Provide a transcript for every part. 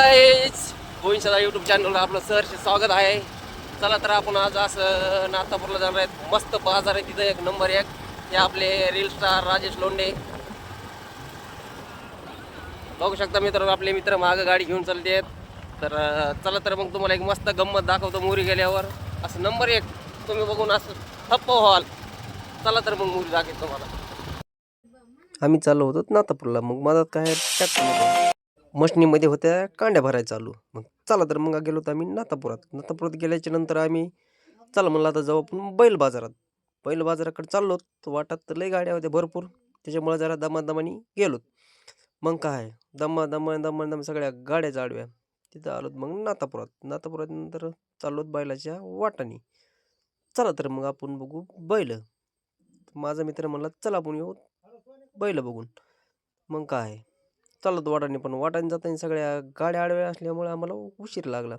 Govind YouTube चॅनलला आपलं सहर्ष स्वागत आहे. चला तर आपण आज असं नातापूरला जाणार आहेत. मस्त बाजार आहे तिथं एक नंबर एक. हे आपले रील स्टार राजेश लोंडे बघू शकता मित्र आपले मित्र मागं गाडी घेऊन चालते आहेत. तर चला तर मग तुम्हाला एक मस्त गंमत दाखवतो मोरी गेल्यावर. असं नंबर एक तुम्ही बघून असं थप्प व्हाल. चला तर मग मोरी दाखवेल तुम्हाला. आम्ही चाललो होतो नातापूरला मग मदत काय मशनीमध्ये होत्या कांड्या भरायला चालू. मग चला तर मग गेलो होतो आम्ही नातापुरात नातापुरात गेल्याच्यानंतर आम्ही चला म्हणलं आता जाऊ आपण बैल बाजारात. बैल बाजाराकडे चाललो वाटात तर लई गाड्या होत्या भरपूर. त्याच्यामुळे जरा दमादमानी गेलो. मग काय दमा दमा दमा दम सगळ्या गाड्या जाडव्या. तिथं आलोत मग नातापुरात नातापुरात नंतर चाललोत बैलाच्या वाटानी. चला तर मग आपण बघू बैल. माझा मित्र म्हणला चला आपण येऊ बैल बघून. मग काय चालत वाटाने पण वाटाने जाताना सगळ्या गाड्या आडव्या असल्यामुळे आम्हाला उशीर लागला.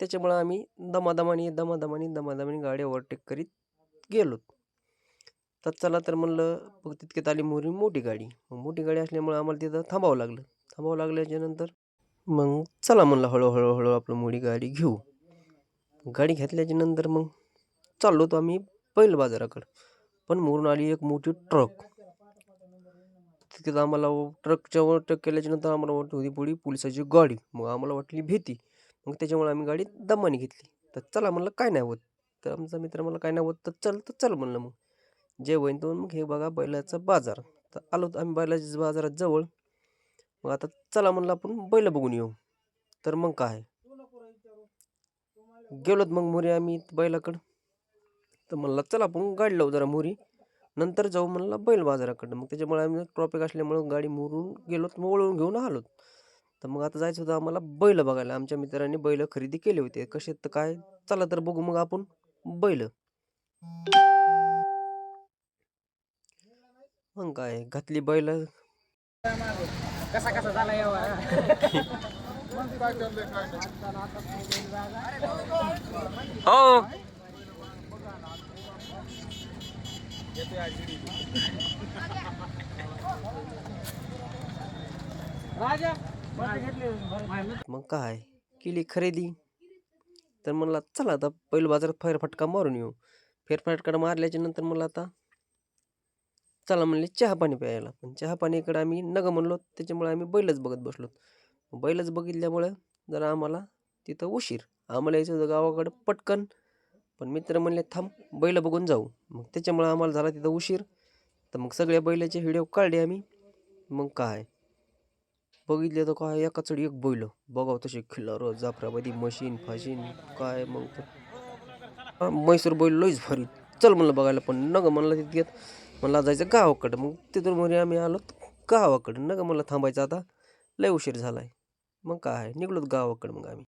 त्याच्यामुळं आम्ही दमादमानी दमादमानी दमादमानी गाडी ओव्हरटेक करीत गेलो. तर चला तर म्हणलं मग तितक्यात आली मोरी मोठी गाडी. मग मोठी गाडी असल्यामुळे आम्हाला तिथं थांबावं लागलं. थांबावं लागल्याच्यानंतर मग चला म्हणलं हळूहळू हळू आपलं मोठी गाडी घेऊ. गाडी घेतल्याच्या नंतर मग चाललो होतो आम्ही बैल बाजाराकडं पण मोरून आली एक मोठी ट्रक तिथं आम्हाला ट्रकच्या वर ट्रक केल्याच्यानंतर आम्हाला वाटत होती पुढे पोलिसाची गाडी. मग आम्हाला वाटली भीती. मग त्याच्यामुळे आम्ही गाडी दमाने घेतली. तर चला म्हणलं काय नाही होत. तर आमचा मित्र मला काय नाही होत तर चल तर चल म्हणलं मग. जे होईन तो मग हे बघा बैलाचा बाजार. तर आलो तर आम्ही बैलाच्या बाजारात जवळ मग आता चला म्हणलं आपण बैल बघून येऊ. तर मग काय? गेलोत मग मोरी आम्ही बैलाकडं. तर म्हणलं चला आपण गाडी लावू जरा मोरी. नंतर जाऊ म्हणलं बैल बाजाराकडं मग त्याच्यामुळे आम्ही ट्रॉफिक असल्यामुळं गाडी मोरून गेलो मग वळून घेऊन आलो. तर मग आता जायचं होतं आम्हाला बैल बघायला. आमच्या मित्रांनी बैल खरेदी केले होते. कसे तर काय? चला तर बघू मग आपण बैल. मग काय घातली बैल. कसा कसा झाला हो. मग काय? केली खरेदी? तर म्हणलं चला आता बैल बाजारात फेरफटका मारून येऊ. फेरफटका मारल्याच्या नंतर मला आता चला म्हणले चहा पाणी प्यायला. पण चहा पाणीकडे आम्ही नग म्हणलो त्याच्यामुळे आम्ही बैलच बघत बसलो बैलच बघितल्यामुळं जरा आम्हाला तिथं उशीर. आम्हाला यायचं होतं गावाकडं पटकन. पण मित्र म्हणले थांब बैल बघून जाऊ. मग त्याच्यामुळे आम्हाला झाला तिथं उशीर. तर मग सगळ्या बैलाचे व्हिडिओ काढले आम्ही. मग काय? बघितले तर काय एकाच एक बैल. बघाव तसे खिल्लारो जाफराबादी मशीन फाशीन काय मग म्हैसूर बैल लईच भारी. चल म्हणलं बघायला पण नग म्हणलं तितक्यात मला जायचं गावाकडं. मग तिथून मध्ये आम्ही आलो गावाकडं. नग म्हणलं थांबायचं आता. लय उशीर झालाय. मग काय निघलोत गावाकडं मग आम्ही.